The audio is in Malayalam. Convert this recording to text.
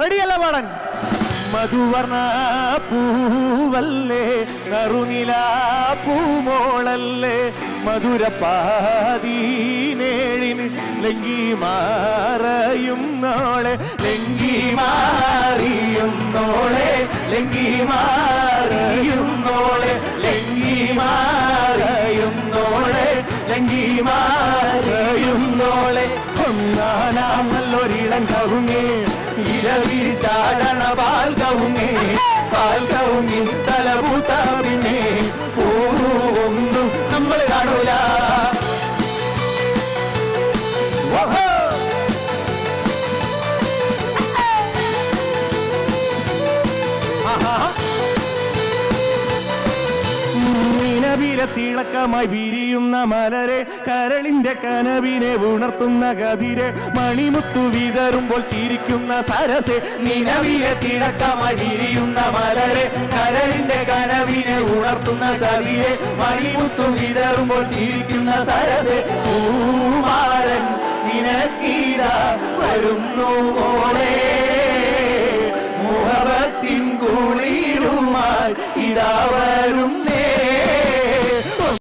റെഡിയല്ല പാടാൻ മധുവർണ പൂവല്ലേ കറുനില പൂമോളല്ലേ മധുരപ്പാതീനേഴിന് ലങ്കി മാറയും നോളെ ലങ്കി മാറിയും നോളെ ലങ്കി മാറിയും നോളെ ലങ്കി മാറയും നോളെ ലങ്കി മാറയും తరుణే ఇరవిరి తాడన పాల్గవునే పాల్గవుని తలపు తవినే തിളക്കമായി വിരിയുന്ന മലരെ കരളിന്റെ കനവിനെ ഉണർത്തുന്ന കതിരെ മണിമുത്തു വിതറുമ്പോൾ ചിരിക്കുന്ന സരസെ നിലവിലെ തിളക്കമായി വിരിയുന്ന മലരെ കരളിന്റെ കനവിനെ ഉണർത്തുന്ന കതിരെ മണിമുത്തു വിതറുമ്പോൾ ചിരിക്കുന്ന സരസെ പൂമാരൻ നിനക്കീത വരുന്നു മോളെ. മുഹബത്തിൻ കുളിരുമാൽ ഇതാവ